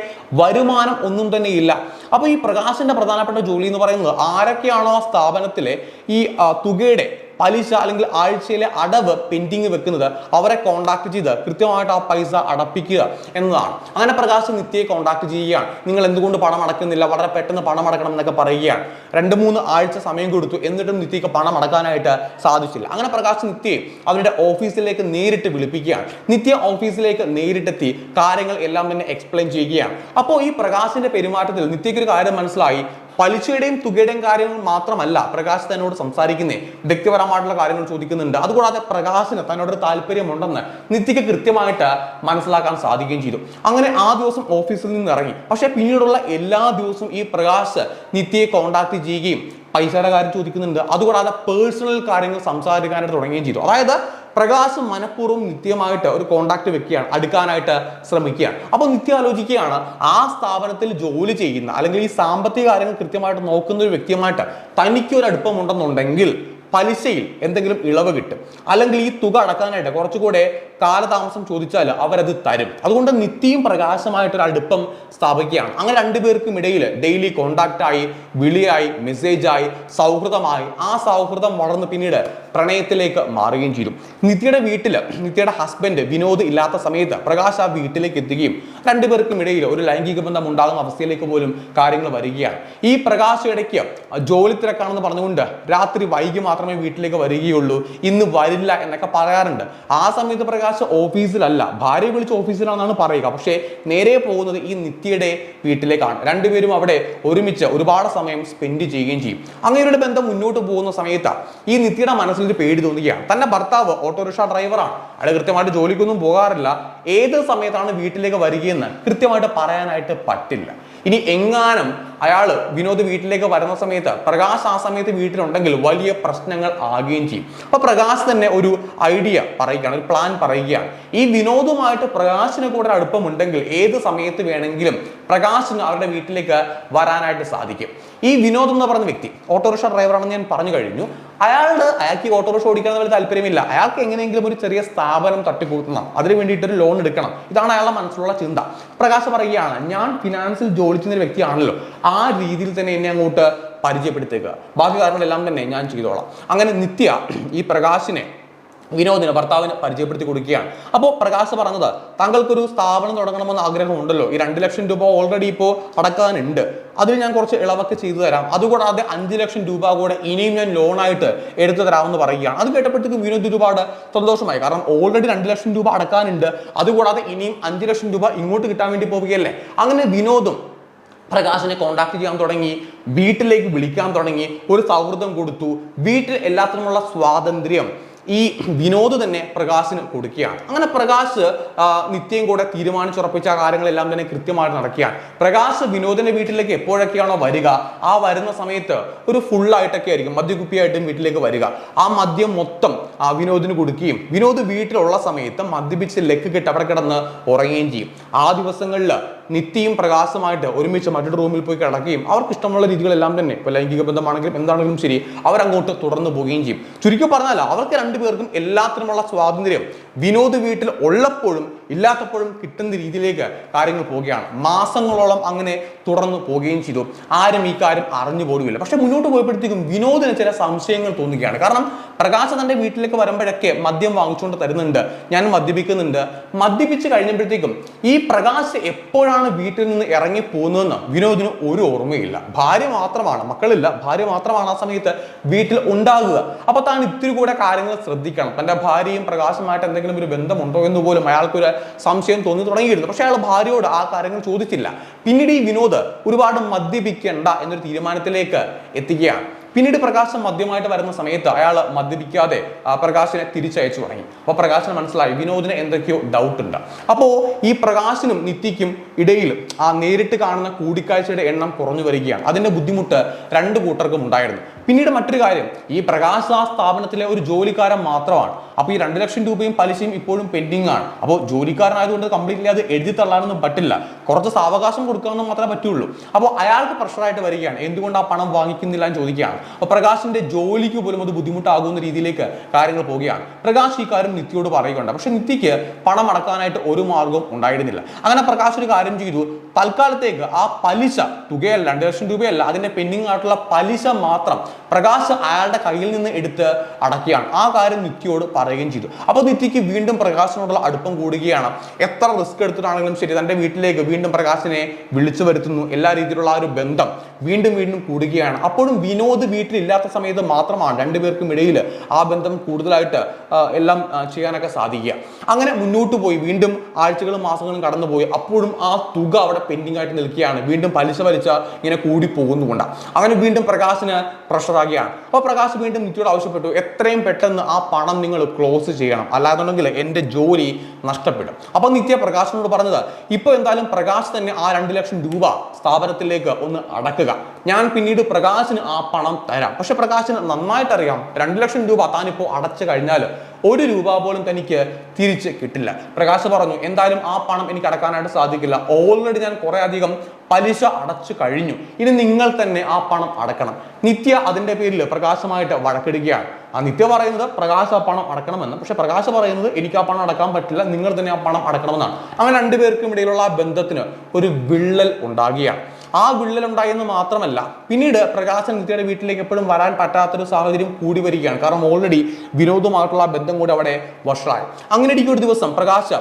വരുമാനം ഒന്നും തന്നെ ഇല്ല. അപ്പോൾ ഈ പ്രകാശിന്റെ പ്രധാനപ്പെട്ട ജോലി എന്ന് പറയുന്നത് ആരൊക്കെയാണോ ആ സ്ഥാപനത്തിലെ ഈ തുകയുടെ പലിശ അല്ലെങ്കിൽ ആഴ്ചയിലെ അടവ് പെൻഡിങ് വെക്കുന്നത് അവരെ കോൺടാക്ട് ചെയ്ത് കൃത്യമായിട്ട് ആ പൈസ അടപ്പിക്കുക എന്നതാണ്. അങ്ങനെ പ്രകാശ് നിത്യയെ കോൺടാക്ട് ചെയ്യുകയാണ്. നിങ്ങൾ എന്തുകൊണ്ട് പണം അടക്കുന്നില്ല വളരെ പെട്ടെന്ന് പണം അടക്കണം എന്നൊക്കെ പറയുകയാണ്. രണ്ട് മൂന്ന് ആഴ്ച സമയം കൊടുത്തു. എന്നിട്ടും നിത്യക്ക് പണം അടക്കാനായിട്ട് സാധിച്ചില്ല. അങ്ങനെ പ്രകാശ് നിത്യയെ അവരുടെ ഓഫീസിലേക്ക് നേരിട്ട് വിളിപ്പിക്കുകയാണ്. നിത്യ ഓഫീസിലേക്ക് നേരിട്ടെത്തി കാര്യങ്ങൾ എല്ലാം തന്നെ എക്സ്പ്ലെയിൻ ചെയ്യുകയാണ്. അപ്പോൾ ഈ പ്രകാശിന്റെ പെരുമാറ്റത്തിൽ നിത്യയ്ക്ക് ഒരു കാര്യം മനസ്സിലായി. പലിശയുടെയും തുകയുടെയും കാര്യങ്ങൾ മാത്രമല്ല പ്രകാശ് തന്നോട് സംസാരിക്കുന്നേ. വ്യക്തിപരമായിട്ടുള്ള കാര്യങ്ങൾ ചോദിക്കുന്നുണ്ട്. അതുകൂടാതെ പ്രകാശിന് തന്നോടൊരു താല്പര്യമുണ്ടെന്ന് നിത്യക്ക് കൃത്യമായിട്ട് മനസ്സിലാക്കാൻ സാധിക്കുകയും ചെയ്തു. അങ്ങനെ ആ ദിവസം ഓഫീസിൽ നിന്ന് ഇറങ്ങി. പക്ഷേ പിന്നീടുള്ള എല്ലാ ദിവസവും ഈ പ്രകാശ് നിത്യയെ കോണ്ടാക്ട് ചെയ്യുകയും പൈസയുടെ കാര്യം ചോദിക്കുന്നുണ്ട്. അതുകൂടാതെ പേഴ്സണൽ കാര്യങ്ങൾ സംസാരിക്കാനായിട്ട് തുടങ്ങുകയും ചെയ്തു. അതായത് പ്രകാശ് മനഃപൂർവം നിത്യമായിട്ട് ഒരു കോണ്ടാക്ട് വെക്കുകയാണ് അടുക്കാനായിട്ട് ശ്രമിക്കുകയാണ്. അപ്പോൾ നിത്യ ആലോചിക്കുകയാണ് ആ സ്ഥാപനത്തിൽ ജോലി ചെയ്യുന്ന അല്ലെങ്കിൽ ഈ സാമ്പത്തിക കാര്യങ്ങൾ കൃത്യമായിട്ട് നോക്കുന്ന ഒരു വ്യക്തിയുമായിട്ട് തനിക്ക് ഒരു അടുപ്പമുണ്ടെന്നുണ്ടെങ്കിൽ പലിശയിൽ എന്തെങ്കിലും ഇളവ് കിട്ടും. അല്ലെങ്കിൽ ഈ തുക അടക്കാനായിട്ട് കുറച്ചുകൂടെ കാലതാമസം ചോദിച്ചാൽ അവരത് തരും. അതുകൊണ്ട് നിത്യയും പ്രകാശമായിട്ടൊരു അടുപ്പം സ്ഥാപിക്കുകയാണ്. അങ്ങനെ രണ്ടുപേർക്കും ഇടയിൽ ഡെയിലി കോണ്ടാക്റ്റായി വിളിയായി മെസ്സേജായി സൗഹൃദമായി. ആ സൗഹൃദം വളർന്ന് പിന്നീട് പ്രണയത്തിലേക്ക് മാറുകയും ചെയ്തു. നിത്യയുടെ വീട്ടിൽ നിത്യയുടെ ഹസ്ബൻഡ് വിനോദ് ഇല്ലാത്ത സമയത്ത് പ്രകാശ് ആ വീട്ടിലേക്ക് എത്തുകയും രണ്ടുപേർക്കും ഇടയിൽ ഒരു ലൈംഗിക ബന്ധം ഉണ്ടാകുന്ന അവസ്ഥയിലേക്ക് പോലും കാര്യങ്ങൾ വരികയാണ്. ഈ പ്രകാശ് ഇടയ്ക്ക് ജോലി തിരക്കാണെന്ന് പറഞ്ഞുകൊണ്ട് രാത്രി വൈകി മാത്രമേ വീട്ടിലേക്ക് വരികയുള്ളൂ. ഇന്ന് വരില്ല എന്നൊക്കെ പറയാറുണ്ട്. ആ സമയത്ത് പ്രകാശ് ഓഫീസിലല്ല. ഭാര്യ വിളിച്ച് ഓഫീസിലാണെന്നാണ് പറയുക. പക്ഷേ നേരെ പോകുന്നത് ഈ നിത്യയുടെ വീട്ടിലേക്കാണ്. രണ്ടുപേരും അവിടെ ഒരുമിച്ച് ഒരുപാട് സമയം സ്പെൻഡ് ചെയ്യുകയും ചെയ്യും. അങ്ങനെയൊരു ബന്ധം മുന്നോട്ട് പോകുന്ന സമയത്ത് ഈ നിത്യയുടെ മനസ്സിൽ ഒരു പേടി തോന്നുകയാണ്. തന്റെ ഭർത്താവ് ഓട്ടോറിക്ഷ ഡ്രൈവറാണ്. അയാൾ കൃത്യമായിട്ട് ജോലിക്കൊന്നും പോകാറില്ല. ഏത് സമയത്താണ് വീട്ടിലേക്ക് വരികയെന്ന് കൃത്യമായിട്ട് പറയാനായിട്ട് പറ്റില്ല. ഇനി എങ്ങാനും അയാൾ വിനോദ് വീട്ടിലേക്ക് വരുന്ന സമയത്ത് പ്രകാശ് ആ സമയത്ത് വീട്ടിലുണ്ടെങ്കിൽ വലിയ പ്രശ്നങ്ങൾ ആകുകയും ചെയ്യും. അപ്പൊ പ്രകാശ് തന്നെ ഒരു ഐഡിയ പറയുകയാണ് ഒരു പ്ലാൻ പറയുകയാണ്. ഈ വിനോദുമായിട്ട് പ്രകാശിന് കൂടെ അടുപ്പമുണ്ടെങ്കിൽ ഏത് സമയത്ത് വേണമെങ്കിലും പ്രകാശിന് അവരുടെ വീട്ടിലേക്ക് വരാനായിട്ട് സാധിക്കും. ഈ വിനോദ് എന്ന് പറയുന്ന വ്യക്തി ഓട്ടോറിക്ഷ ഡ്രൈവറാണെന്ന് ഞാൻ പറഞ്ഞു കഴിഞ്ഞു. അയാളുടെ അയാൾക്ക് ഈ ഓട്ടോറിക്ഷ ഓടിക്കാൻ വലിയ താല്പര്യമില്ല. അയാൾക്ക് എങ്ങനെയെങ്കിലും ഒരു ചെറിയ സ്ഥാപനം തട്ടിക്കൂട്ടണം അതിന് വേണ്ടിയിട്ട് ഒരു ലോൺ എടുക്കണം. ഇതാണ് അയാളുടെ മനസ്സിലുള്ള ചിന്ത. പ്രകാശ് പറയുകയാണ് ഞാൻ ഫിനാൻസിൽ ജോലി ചെയ്യുന്ന വ്യക്തിയാണല്ലോ. ആ രീതിയിൽ തന്നെ എന്നെ അങ്ങോട്ട് പരിചയപ്പെടുത്തേക്കുക ബാക്കി കാര്യങ്ങളെല്ലാം തന്നെ ഞാൻ ചെയ്തോളാം. അങ്ങനെ നിത്യ ഈ പ്രകാശിനെ വിനോദിന് ഭർത്താവിന് പരിചയപ്പെടുത്തി കൊടുക്കുകയാണ്. അപ്പോൾ പ്രകാശ് പറഞ്ഞത് താങ്കൾക്കൊരു സ്ഥാപനം തുടങ്ങണമെന്ന് ആഗ്രഹമുണ്ടല്ലോ. ഈ രണ്ട് ലക്ഷം രൂപ ഓൾറെഡി ഇപ്പോൾ അടക്കാനുണ്ട്. അതിൽ ഞാൻ കുറച്ച് ഇളവൊക്കെ ചെയ്തു തരാം. അതുകൂടാതെ അഞ്ച് ലക്ഷം രൂപ കൂടെ ഇനിയും ഞാൻ ലോണായിട്ട് എടുത്തു തരാമെന്ന് പറയുകയാണ്. അത് കേട്ടപ്പോഴത്തേക്കും വിനോദ് ഒരുപാട് സന്തോഷമായി. കാരണം ഓൾറെഡി രണ്ട് ലക്ഷം രൂപ അടക്കാനുണ്ട്. അതുകൂടാതെ ഇനിയും അഞ്ച് ലക്ഷം രൂപ ഇങ്ങോട്ട് കിട്ടാൻ വേണ്ടി പോവുകയല്ലേ? അങ്ങനെ വിനോദും പ്രകാശിനെ കോണ്ടാക്ട് ചെയ്യാൻ തുടങ്ങി വീട്ടിലേക്ക് വിളിക്കാൻ തുടങ്ങി ഒരു സൗഹൃദം കൊടുത്തു. വീട്ടിൽ എല്ലാത്തിനുമുള്ള സ്വാതന്ത്ര്യം ഈ വിനോദ് തന്നെ പ്രകാശിന് കൊടുക്കുകയാണ്. അങ്ങനെ പ്രകാശ് നിത്യം കൂടെ തീരുമാനിച്ചുറപ്പിച്ച കാര്യങ്ങളെല്ലാം തന്നെ കൃത്യമായിട്ട് നടക്കുകയാണ്. പ്രകാശ് വിനോദിന്റെ വീട്ടിലേക്ക് എപ്പോഴൊക്കെയാണോ വരിക? ആ വരുന്ന സമയത്ത് ഒരു ഫുള്ളായിട്ടൊക്കെ ആയിരിക്കും. മദ്യകുപ്പിയായിട്ടും വീട്ടിലേക്ക് വരിക. ആ മദ്യം മൊത്തം ആ വിനോദിന് കൊടുക്കുകയും വിനോദ് വീട്ടിലുള്ള സമയത്ത് മദ്യപിച്ച് ലെക്ക് കെട്ട് അവിടെ കിടന്ന് ഉറങ്ങുകയും ചെയ്യും. ആ ദിവസങ്ങളിൽ നിത്യയും പ്രകാശമായിട്ട് ഒരുമിച്ച് മറ്റൊരു റൂമിൽ പോയി കിടക്കുകയും അവർക്ക് ഇഷ്ടമുള്ള രീതികളെല്ലാം തന്നെ. ഇപ്പോൾ ലൈംഗിക ബന്ധമാണെങ്കിലും എന്താണെങ്കിലും ശരി അവരങ്ങോട്ട് തുടർന്ന് പോവുകയും ചെയ്യും. ചുരുക്കി പറഞ്ഞാൽ അവർക്ക് രണ്ടുപേർക്കും എല്ലാത്തിനുമുള്ള സ്വാതന്ത്ര്യം വിനോദ് വീട്ടിൽ ഉള്ളപ്പോഴും ഇല്ലാത്തപ്പോഴും കിട്ടുന്ന രീതിയിലേക്ക് കാര്യങ്ങൾ പോവുകയാണ്. മാസങ്ങളോളം അങ്ങനെ തുടർന്ന് പോവുകയും ചെയ്തു. ആരും ഈ കാര്യം അറിഞ്ഞു പോലുമില്ല. പക്ഷെ മുന്നോട്ട് പോയപ്പോഴത്തേക്കും വിനോദിന് ചില സംശയങ്ങൾ തോന്നുകയാണ്. കാരണം പ്രകാശ് തന്റെ വീട്ടിലേക്ക് വരുമ്പോഴൊക്കെ മദ്യം വാങ്ങിച്ചുകൊണ്ട് തരുന്നുണ്ട്. ഞാൻ മദ്യപിക്കുന്നുണ്ട്. മദ്യപിച്ച് കഴിഞ്ഞപ്പോഴത്തേക്കും ഈ പ്രകാശ് എപ്പോഴാണ് വീട്ടിൽ നിന്ന് ഇറങ്ങി പോകുന്നതെന്ന് വിനോദിന് ഒരു ഓർമ്മയില്ല. ഭാര്യ മാത്രമാണ് മക്കളില്ല. ഭാര്യ മാത്രമാണ് ആ സമയത്ത് വീട്ടിൽ ഉണ്ടാകുക. അപ്പൊ താൻ ഇത്തിരി കൂടെ കാര്യങ്ങൾ ശ്രദ്ധിക്കണം. തന്റെ ഭാര്യയും പ്രകാശമായിട്ട് എന്തെങ്കിലും ഒരു ബന്ധമുണ്ടോ എന്ന് പോലും അയാൾക്കൊരു സംശയം തോന്നി തുടങ്ങിയിരുന്നു. പക്ഷെ അയാൾ ഭാര്യയോട് ആ കാര്യങ്ങൾ ചോദിച്ചില്ല. പിന്നീട് ഈ വിനോദ് ഒരുപാട് മദ്യപിക്കേണ്ട എന്നൊരു തീരുമാനത്തിലേക്ക് എത്തുകയാണ് പിന്നീട് പ്രകാശം മദ്യമായിട്ട് വരുന്ന സമയത്ത് അയാൾ മദ്യപിക്കാതെ പ്രകാശിനെ തിരിച്ചയച്ചു തുടങ്ങി. അപ്പോൾ പ്രകാശിന് മനസ്സിലായി വിനോദിന് എന്തൊക്കെയോ ഡൗട്ട് ഉണ്ട്. അപ്പോൾ ഈ പ്രകാശിനും നിത്യയ്ക്കും ഇടയിൽ ആ നേരിട്ട് കാണുന്ന കൂടിക്കാഴ്ചയുടെ എണ്ണം കുറഞ്ഞു വരികയാണ്. അതിന്റെ ബുദ്ധിമുട്ട് രണ്ട് കൂട്ടർക്കും ഉണ്ടായിരുന്നു. പിന്നീട് മറ്റൊരു കാര്യം ഈ പ്രകാശ സ്ഥാപനത്തിലെ ഒരു ജോലിക്കാരൻ മാത്രമാണ്. അപ്പോൾ ഈ രണ്ട് ലക്ഷം രൂപയും പലിശയും ഇപ്പോഴും പെൻഡിങ് ആണ്. അപ്പോൾ ജോലിക്കാരനായതുകൊണ്ട് കംപ്ലീറ്റ്ലി അത് എഴുതി തള്ളാനൊന്നും പറ്റില്ല. കുറച്ച് സാവകാശം കൊടുക്കാമെന്ന് മാത്രമേ പറ്റുള്ളൂ. അപ്പോൾ അയാൾക്ക് പ്രഷറായിട്ട് വരികയാണ്. എന്തുകൊണ്ട് ആ പണം വാങ്ങിക്കുന്നില്ല എന്ന് ചോദിക്കുകയാണ്. അപ്പോൾ പ്രകാശിന്റെ ജോലിക്ക് പോലും അത് ബുദ്ധിമുട്ടാകുന്ന രീതിയിലേക്ക് കാര്യങ്ങൾ പോവുകയാണ് പ്രകാശ് ഈ കാര്യം നിത്യയോട് പറയുകയുണ്ട് പക്ഷെ നിത്യക്ക് പണം അടക്കാനായിട്ട് ഒരു മാർഗവും ഉണ്ടായിരുന്നില്ല. അങ്ങനെ പ്രകാശ് ഒരു കാര്യം ചെയ്തു. തൽക്കാലത്തേക്ക് ആ പലിശ തുകയല്ല രണ്ട് ലക്ഷം രൂപയല്ല അതിന്റെ പെൻഡിങ് ആയിട്ടുള്ള പലിശ മാത്രം പ്രകാശ് അയാളുടെ കയ്യിൽ നിന്ന് എടുത്ത് അടക്കുകയാണ്. ആ കാര്യം നിത്യയോട് പറയുകയും ചെയ്തു. അപ്പോൾ നിത്യക്ക് വീണ്ടും പ്രകാശിനോടുള്ള അടുപ്പം കൂടുകയാണ്. എത്ര റിസ്ക് എടുത്തിട്ടാണെങ്കിലും ശരി തന്റെ വീട്ടിലേക്ക് വീണ്ടും പ്രകാശിനെ വിളിച്ചു വരുത്തുന്നു. എല്ലാ രീതിയിലുള്ള ആ ഒരു ബന്ധം വീണ്ടും വീണ്ടും കൂടുകയാണ്. അപ്പോഴും വിനോദ് വീട്ടിലില്ലാത്ത സമയത്ത് മാത്രമാണ് രണ്ടുപേർക്കും ഇടയിൽ ആ ബന്ധം കൂടുതലായിട്ട് എല്ലാം ചെയ്യാനൊക്കെ സാധിക്കുക. അങ്ങനെ മുന്നോട്ട് പോയി. വീണ്ടും ആഴ്ചകളും മാസങ്ങളും കടന്നുപോയി. അപ്പോഴും ആ തുക അവിടെ പെൻഡിങ് ആയിട്ട് നിൽക്കുകയാണ്. വീണ്ടും പലിശ വലിച്ച ഇങ്ങനെ കൂടി പോകുന്നുകൊണ്ടാണ് അങ്ങനെ വീണ്ടും പ്രകാശിന് പ്രഷറാകുകയാണ് അപ്പോൾ പ്രകാശ് വീണ്ടും നിത്യോട് ആവശ്യപ്പെട്ടു. എത്രയും പെട്ടെന്ന് ആ പണം നിങ്ങൾ ക്ലോസ് ചെയ്യണം. അല്ലാതെന്നുണ്ടെങ്കിൽ എന്റെ ജോലി നഷ്ടപ്പെടും. അപ്പോൾ നിത്യ പ്രകാശിനോട് പറഞ്ഞത് ഇപ്പോൾ എന്തായാലും പ്രകാശ് തന്നെ ആ രണ്ട് ലക്ഷം രൂപ സ്ഥാപനത്തിലേക്ക് ഒന്ന് അടക്കുക. ഞാൻ പിന്നീട് പ്രകാശിന് ആ പണം തരാം. പക്ഷെ പ്രകാശിന് നന്നായിട്ട് അറിയാം രണ്ട് ലക്ഷം രൂപ താനിപ്പോൾ അടച്ചു കഴിഞ്ഞാൽ ഒരു രൂപ പോലും തനിക്ക് തിരിച്ച് കിട്ടില്ല. പ്രകാശ് പറഞ്ഞു എന്തായാലും ആ പണം എനിക്ക് അടക്കാനായിട്ട് സാധിക്കില്ല. ഓൾറെഡി ഞാൻ കുറെ അധികം പലിശ അടച്ചു കഴിഞ്ഞു. ഇനി നിങ്ങൾ തന്നെ ആ പണം അടക്കണം. നിത്യ അതിന്റെ പേരിൽ പ്രകാശമായിട്ട് വഴക്കിടുകയാണ്. ആ നിത്യ പറയുന്നത് പ്രകാശ് ആ പണം അടക്കണമെന്ന്. പക്ഷെ പ്രകാശ് പറയുന്നത് എനിക്ക് ആ പണം അടക്കാൻ പറ്റില്ല നിങ്ങൾ തന്നെ ആ പണം അടക്കണമെന്നാണ്. അങ്ങനെ രണ്ടുപേർക്കും ഇടയിലുള്ള ആ ബന്ധത്തിന് ഒരു വിള്ളൽ ഉണ്ടാകുകയാണ്. ആ വിള്ളലുണ്ടായെന്ന് മാത്രമല്ല പിന്നീട് പ്രകാശൻ നിത്യയുടെ വീട്ടിലേക്ക് എപ്പോഴും വരാൻ പറ്റാത്തൊരു സാഹചര്യം കൂടി വരികയാണ്. കാരണം ഓൾറെഡി വിനോദമായിട്ടുള്ള ബന്ധം കൂടി അവിടെ വഷളായി. അങ്ങനെ ഇരിക്കും ഒരു ദിവസം പ്രകാശ്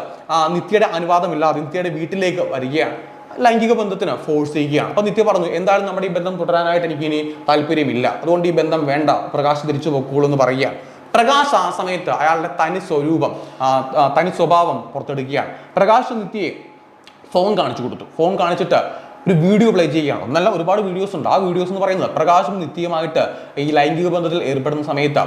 നിത്യയുടെ അനുവാദമില്ലാതെ നിത്യയുടെ വീട്ടിലേക്ക് വരികയാണ്. ലൈംഗിക ബന്ധത്തിന് ഫോഴ്സ് ചെയ്യുകയാണ്. അപ്പൊ നിത്യ പറഞ്ഞു എന്തായാലും നമ്മുടെ ഈ ബന്ധം തുടരാനായിട്ട് എനിക്ക് ഇനി താല്പര്യമില്ല. അതുകൊണ്ട് ഈ ബന്ധം വേണ്ട. പ്രകാശ് തിരിച്ചു പൊക്കോളൂ എന്ന് പറയുകയാണ്. പ്രകാശ് ആ സമയത്ത് അയാളുടെ തനി സ്വരൂപം തനി സ്വഭാവം പുറത്തെടുക്കുകയാണ്. പ്രകാശ് നിത്യയെ ഫോൺ കാണിച്ചു കൊടുത്തു. ഫോൺ കാണിച്ചിട്ട് ഒരു വീഡിയോ പ്ലേ ചെയ്യുകയാണ്. ഒന്നല്ല ഒരുപാട് വീഡിയോസ് ഉണ്ട്. ആ വീഡിയോസ് എന്ന് പറയുന്നത് പ്രകാശം നിത്യമായിട്ട് ഈ ലൈംഗിക ബന്ധത്തിൽ ഏർപ്പെടുന്ന സമയത്ത്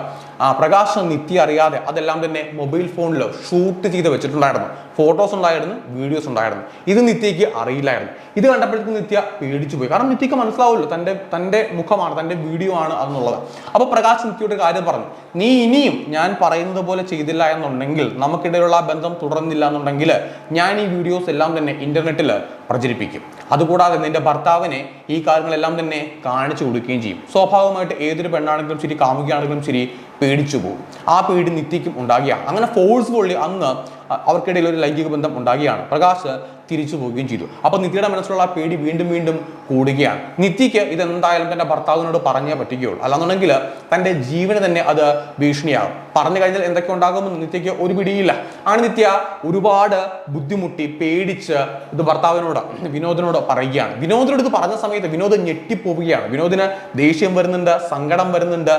ആ പ്രകാശം നിത്യ അറിയാതെ അതെല്ലാം തന്നെ മൊബൈൽ ഫോണിൽ ഷൂട്ട് ചെയ്ത് വെച്ചിട്ടുണ്ടായിരുന്നു. ഫോട്ടോസ് ഉണ്ടായിരുന്നു വീഡിയോസ് ഉണ്ടായിരുന്നു. ഇത് നിത്യയ്ക്ക് അറിയില്ലായിരുന്നു. ഇത് കണ്ടപ്പോഴത്തേക്ക് നിത്യ പേടിച്ചു പോയി. കാരണം നിത്യക്ക് മനസ്സിലാവുമല്ലോ തന്റെ തന്റെ മുഖമാണ് തന്റെ വീഡിയോ ആണ് അതെന്നുള്ളത് അപ്പോൾ പ്രകാശ് നിത്യയുടെ കാര്യം പറഞ്ഞു. നീ ഇനിയും ഞാൻ പറയുന്നത് പോലെ ചെയ്തില്ല എന്നുണ്ടെങ്കിൽ നമുക്കിടയിലുള്ള ബന്ധം തുടർന്നില്ല എന്നുണ്ടെങ്കിൽ ഞാൻ ഈ വീഡിയോസ് എല്ലാം തന്നെ ഇന്റർനെറ്റിൽ പ്രചരിപ്പിക്കും. അതുകൂടാതെ നിന്റെ ഭർത്താവിനെ ഈ കാര്യങ്ങളെല്ലാം തന്നെ കാണിച്ചു കൊടുക്കുകയും ചെയ്യും. സ്വാഭാവികമായിട്ട് ഏതൊരു പെണ്ണാണെങ്കിലും ശരി കാമുകിയാണെങ്കിലും ശരി പേടിച്ചു പോകും. ആ പേടി നിത്യക്കും ഉണ്ടാകുകയാണ്. അങ്ങനെ ഫോഴ്സ്ഫുള്ളി അന്ന് അ- അവർക്കിടയിൽ ഒരു ലൈംഗിക ബന്ധം ഉണ്ടാകുകയാണ്. പ്രകാശ് തിരിച്ചു പോവുകയും ചെയ്തു. അപ്പോൾ നിത്യയുടെ മനസ്സിലുള്ള പേടി വീണ്ടും വീണ്ടും കൂടുകയാണ്. നിത്യയ്ക്ക് ഇതെന്തായാലും തന്റെ ഭർത്താവിനോട് പറഞ്ഞേ പറ്റുകയുള്ളൂ. അല്ലാന്നുണ്ടെങ്കിൽ തന്റെ ജീവന് തന്നെ അത് ഭീഷണിയാകും. പറഞ്ഞു കഴിഞ്ഞാൽ എന്തൊക്കെ ഉണ്ടാകുമെന്ന് നിത്യയ്ക്ക് ഒരു പിടിയില്ല. ആണ് നിത്യ ഒരുപാട് ബുദ്ധിമുട്ടി പേടിച്ച് ഇത് ഭർത്താവിനോട് വിനോദിനോട് പറയുകയാണ്. വിനോദിനോട് ഇത് പറഞ്ഞ സമയത്ത് വിനോദ് ഞെട്ടിപ്പോവുകയാണ്. വിനോദിന് ദേഷ്യം വരുന്നുണ്ട് സങ്കടം വരുന്നുണ്ട്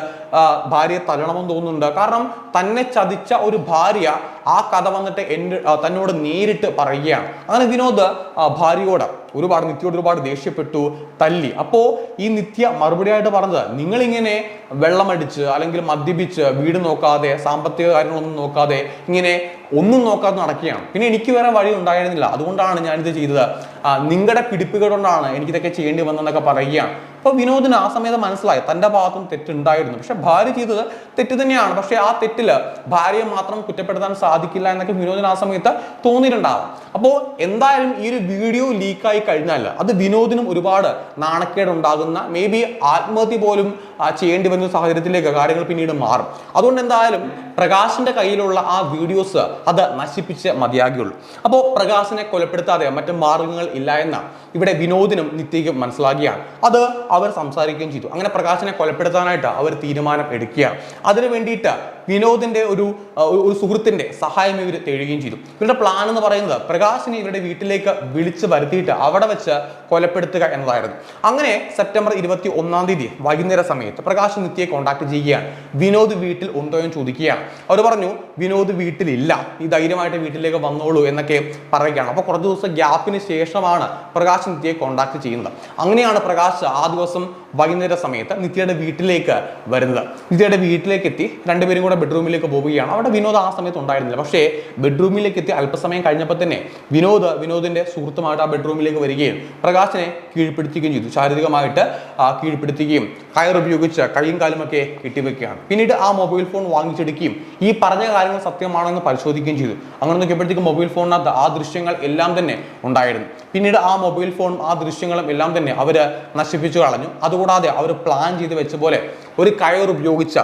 ഭാര്യയെ തല്ലണമെന്ന് തോന്നുന്നുണ്ട്. കാരണം തന്നെ ചതിച്ച ഒരു ഭാര്യ ആ കഥ വന്നിട്ട് എന്റെ തന്നോട് നേരിട്ട് പറയുകയാണ്. അങ്ങനെ വിനോദ് ഭാര്യയോട് ഒരുപാട് നിത്യയോട് ഒരുപാട് ദേഷ്യപ്പെട്ടു തല്ലി. അപ്പോ ഈ നിത്യ മറുപടിയായിട്ട് പറഞ്ഞത് നിങ്ങളിങ്ങനെ വെള്ളമടിച്ച് അല്ലെങ്കിൽ മദ്യപിച്ച് വീട് നോക്കാതെ സാമ്പത്തിക കാര്യങ്ങളൊന്നും നോക്കാതെ ഇങ്ങനെ ഒന്നും നോക്കാതെ നടക്കുകയാണ്. പിന്നെ എനിക്ക് വേറെ വഴി ഉണ്ടായിരുന്നില്ല. അതുകൊണ്ടാണ് ഞാനിത് ചെയ്തത്. നിങ്ങളുടെ പിടിപ്പുകൾ കൊണ്ടാണ് എനിക്കിതൊക്കെ ചെയ്യേണ്ടി വന്നതെന്നൊക്കെ പറയുകയാണ്. അപ്പോൾ വിനോദിന് ആ സമയത്ത് മനസ്സിലായി തന്റെ ഭാഗത്തും തെറ്റുണ്ടായിരുന്നു. പക്ഷെ ഭാര്യ ചെയ്തത് തെറ്റ് തന്നെയാണ്. പക്ഷെ ആ തെറ്റിൽ ഭാര്യയെ മാത്രം കുറ്റപ്പെടുത്താൻ സാധിക്കില്ല എന്നൊക്കെ വിനോദിന് ആ സമയത്ത് തോന്നിയിട്ടുണ്ടാവും. അപ്പോൾ എന്തായാലും ഈ ഒരു വീഡിയോ ലീക്കായി കഴിഞ്ഞാൽ അത് വിനോദിനും ഒരുപാട് നാണക്കേട് ഉണ്ടാകുന്ന മേ ബി ആത്മഹത്യ പോലും ചെയ്യേണ്ടി വരുന്ന സാഹചര്യത്തിലേക്ക് കാര്യങ്ങൾ പിന്നീട് മാറും. അതുകൊണ്ട് എന്തായാലും പ്രകാശിന്റെ കയ്യിലുള്ള ആ വീഡിയോസ് അത് നശിപ്പിച്ച് മതിയാകുള്ളൂ. അപ്പോൾ പ്രകാശിനെ കൊലപ്പെടുത്താതെ മറ്റു മാർഗങ്ങൾ ഇല്ല എന്ന ഇവിടെ വിനോദിനും നിത്യയ്ക്കും മനസ്സിലാക്കിയാണ്. അത് അവർ സംസാരിക്കുകയും ചെയ്തു. അങ്ങനെ പ്രകാശനെ കൊലപ്പെടുത്താനായിട്ട് അവർ തീരുമാനം എടുക്കുകയാണ്. അതിനു വേണ്ടിയിട്ട് വിനോദിന്റെ ഒരു ഒരു- സുഹൃത്തിന്റെ സഹായം ഇവർ തേടുകയും ചെയ്തു. ഇവരുടെ പ്ലാൻ എന്ന് പറയുന്നത് പ്രകാശിനെ ഇവരുടെ വീട്ടിലേക്ക് വിളിച്ചു വരുത്തിയിട്ട് അവിടെ വെച്ച് കൊലപ്പെടുത്തുക എന്നതായിരുന്നു. അങ്ങനെ സെപ്റ്റംബർ ഇരുപത്തി ഒന്നാം തീയതി വൈകുന്നേര സമയത്ത് പ്രകാശ് നിത്യയെ കോൺടാക്ട് ചെയ്യുകയാണ്. വിനോദ് വീട്ടിൽ ഉണ്ടോ എന്ന് ചോദിക്കുകയാണ്. അവർ പറഞ്ഞു വിനോദ് വീട്ടിലില്ല. ഈ ധൈര്യമായിട്ട് വീട്ടിലേക്ക് വന്നോളൂ എന്നൊക്കെ പറയുകയാണ്. അപ്പോൾ കുറച്ച് ദിവസം ഗ്യാപ്പിന് ശേഷമാണ് പ്രകാശ് നിത്യയെ കോൺടാക്ട് ചെയ്യുന്നത്. അങ്ങനെയാണ് പ്രകാശ് ആ ദിവസം വൈകുന്നേര സമയത്ത് നിത്യയുടെ വീട്ടിലേക്ക് വരുന്നത്. നിത്യയുടെ വീട്ടിലേക്ക് എത്തി രണ്ടുപേരും കൂടെ ബെഡ്റൂമിലേക്ക് പോവുകയാണ്. അവിടെ വിനോദ് ആ സമയത്ത് ഉണ്ടായിരുന്നില്ല. പക്ഷേ ബെഡ്റൂമിലേക്ക് എത്തി അല്പസമയം കഴിഞ്ഞപ്പോൾ തന്നെ വിനോദ് വിനോദിന്റെ സുഹൃത്തുമായിട്ട് ആ ബെഡ്റൂമിലേക്ക് വരികയും പ്രകാശിനെ കീഴ്പ്പെടുത്തുകയും ചെയ്തു. ശാരീരികമായിട്ട് കീഴ്പ്പെടുത്തുകയും കയർ ഉപയോഗിച്ച് കൈയും കാലുമൊക്കെ കെട്ടിവെക്കുകയാണ് പിന്നീട് ആ മൊബൈൽ ഫോൺ വാങ്ങിച്ചെടുക്കുകയും ഈ പറഞ്ഞ കാര്യങ്ങൾ സത്യമാണോ എന്ന് പരിശോധിക്കുകയും ചെയ്തു. അങ്ങനെ നോക്കിയപ്പോഴത്തേക്കും മൊബൈൽ ഫോണിനകത്ത് ആ ദൃശ്യങ്ങൾ എല്ലാം തന്നെ ഉണ്ടായിരുന്നു. പിന്നീട് ആ മൊബൈൽ ഫോണും ആ ദൃശ്യങ്ങളും എല്ലാം തന്നെ അവർ നശിപ്പിച്ചു കളഞ്ഞു. അതുകൂടാതെ അവർ പ്ലാൻ ചെയ്ത് വെച്ച പോലെ ഒരു കയർ ഉപയോഗിച്ച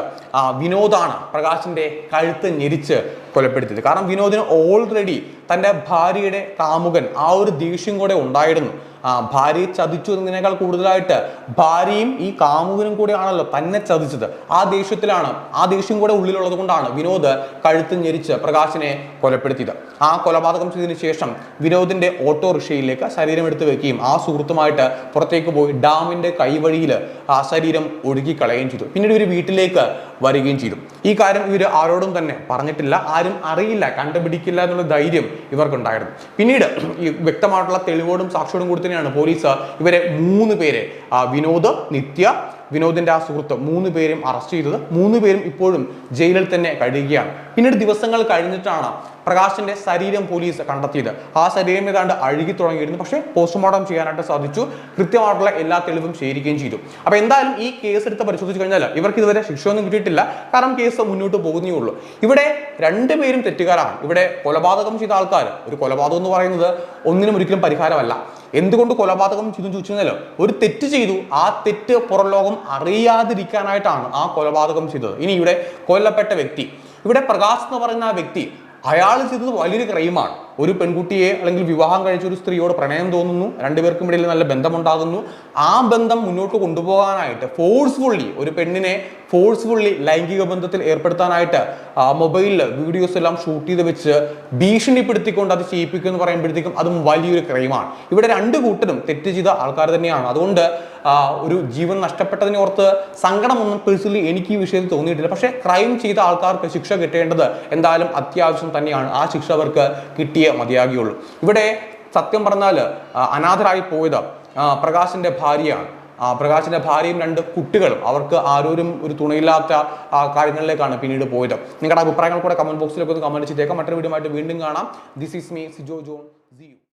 വിനോദാണ് പ്രകാശിന്റെ കഴുത്ത് ഞെരിച്ച് കൊലപ്പെടുത്തിയത്. കാരണം വിനോദിന് ഓൾറെഡി തന്റെ ഭാര്യയുടെ കാമുകൻ ആ ഒരു ദേഷ്യം കൂടെ ഉണ്ടായിരുന്നു. ആ ഭാര്യയെ ചതിച്ചു എന്നതിനേക്കാൾ കൂടുതലായിട്ട് ഭാര്യയും ഈ കാമുകനും കൂടെയാണല്ലോ തന്നെ ചതിച്ചത്. ആ ദേഷ്യത്തിലാണ് ആ ദേഷ്യം കൂടെ ഉള്ളിലുള്ളത് കൊണ്ടാണ് വിനോദ് കഴുത്ത് ഞെരിച്ച് പ്രകാശിനെ കൊലപ്പെടുത്തിയത്. ആ കൊലപാതകം ചെയ്തതിന് ശേഷം വിനോദിന്റെ ഓട്ടോറിക്ഷയിലേക്ക് ശരീരം എടുത്തു വെക്കുകയും ആ സുഹൃത്തുമായിട്ട് പുറത്തേക്ക് പോയി ഡാമിന്റെ കൈവഴിയിൽ ആ ശരീരം ഒഴുകിക്കളയുകയും ചെയ്തു. പിന്നീട് ഇവർ വീട്ടിലേക്ക് വരികയും ചെയ്തു. ഈ കാര്യം ഇവർ ആരോടും തന്നെ പറഞ്ഞിട്ടില്ല ആരും അറിയില്ല കണ്ടുപിടിക്കില്ല എന്നുള്ള ധൈര്യം ഇവർക്കുണ്ടായിരുന്നു. പിന്നീട് ഈ വ്യക്തമായിട്ടുള്ള തെളിവോടും സാക്ഷിയോടും കൂടി തന്നെയാണ് പോലീസ് ഇവരെ മൂന്ന് പേരെ വിനോദ് നിത്യ വിനോദിന്റെ ആ സുഹൃത്ത് മൂന്ന് പേരും അറസ്റ്റ് ചെയ്തത്. മൂന്ന് പേരും ഇപ്പോഴും ജയിലിൽ തന്നെ കഴിയുകയാണ് പിന്നീട് ദിവസങ്ങൾ കഴിഞ്ഞിട്ടാണ് പ്രകാശിന്റെ ശരീരം പോലീസ് കണ്ടെത്തിയത്. ആ ശരീരം ഏതാണ്ട് അഴുകി തുടങ്ങിയിരുന്നു. പക്ഷേ പോസ്റ്റ്മോർട്ടം ചെയ്യാനായിട്ട് സാധിച്ചു. കൃത്യമായിട്ടുള്ള എല്ലാ തെളിവും ശേഖരിക്കുകയും ചെയ്തു. അപ്പൊ എന്തായാലും ഈ കേസ് എടുത്ത് പരിശോധിച്ച് കഴിഞ്ഞാൽ ഇവർക്ക് ഇതുവരെ ശിക്ഷയൊന്നും കിട്ടിയിട്ടില്ല. കാരണം കേസ് മുന്നോട്ട് പോകുന്നേ ഉള്ളൂ. ഇവിടെ രണ്ടുപേരും തെറ്റുകാരാണ്. ഇവിടെ കൊലപാതകം ചെയ്ത ആൾക്കാർ ഒരു കൊലപാതകം എന്ന് പറയുന്നത് ഒന്നിനും ഒരിക്കലും പരിഹാരമല്ല. എന്തുകൊണ്ട് കൊലപാതകം ചെയ്തു ചോദിച്ചു കഴിഞ്ഞാൽ ഒരു തെറ്റ് ചെയ്തു. ആ തെറ്റ് പുറം ലോകം അറിയാതിരിക്കാനായിട്ടാണ് ആ കൊലപാതകം ചെയ്തത്. ഇനി ഇവിടെ കൊല്ലപ്പെട്ട വ്യക്തി ഇവിടെ പ്രകാശ് എന്ന് പറയുന്ന ആ വ്യക്തി അയാൾ ചെയ്തത് വലിയൊരു ക്രൈമാണ്. ഒരു പെൺകുട്ടിയെ അല്ലെങ്കിൽ വിവാഹം കഴിച്ച ഒരു സ്ത്രീയോട് പ്രണയം തോന്നുന്നു. രണ്ടുപേർക്കും ഇടയിൽ നല്ല ബന്ധമുണ്ടാകുന്നു. ആ ബന്ധം മുന്നോട്ട് കൊണ്ടുപോകാനായിട്ട് ഫോഴ്സ്ഫുള്ളി ഒരു പെണ്ണിനെ ഫോഴ്സ്ഫുള്ളി ലൈംഗിക ബന്ധത്തിൽ ഏർപ്പെടുത്താനായിട്ട് മൊബൈലിൽ വീഡിയോസ് എല്ലാം ഷൂട്ട് ചെയ്ത് വെച്ച് ഭീഷണിപ്പെടുത്തിക്കൊണ്ട് അത് ചെയ്യിപ്പിക്കുക എന്ന് പറയുമ്പോഴത്തേക്കും അതും വലിയൊരു ക്രൈമാണ് ഇവിടെ രണ്ട് കൂട്ടരും തെറ്റ് ചെയ്ത ആൾക്കാർ തന്നെയാണ്. അതുകൊണ്ട് ഒരു ജീവൻ നഷ്ടപ്പെട്ടതിനെ ഓർത്ത് സങ്കടമൊന്നും പേഴ്സണലി എനിക്ക് ഈ വിഷയത്തിൽ തോന്നിയിട്ടില്ല. പക്ഷേ ക്രൈം ചെയ്ത ആൾക്കാർക്ക് ശിക്ഷ കിട്ടേണ്ടത് എന്തായാലും അത്യാവശ്യം തന്നെയാണ്. ആ ശിക്ഷ അവർക്ക് കിട്ടിയേ മതിയാകുകയുള്ളൂ. ഇവിടെ സത്യം പറഞ്ഞാൽ അനാഥരായി പോയത് പ്രകാശിന്റെ ഭാര്യയാണ്. ആ, പ്രകാശിന്റെ ഭാര്യയും രണ്ട് കുട്ടികളും. അവർക്ക് ആരോരും ഒരു തുണയില്ലാത്ത കാര്യങ്ങളിലേക്കാണ് പിന്നീട് പോയത്. നിങ്ങളുടെ അഭിപ്രായങ്ങൾ കൂടെ കമന്റ് ബോക്സിലേക്ക് ഒന്ന് കമന്റ് ചെയ്തേക്കാം. മറ്റൊരു വീഡിയോ വീണ്ടും കാണാം. This is me Sijo John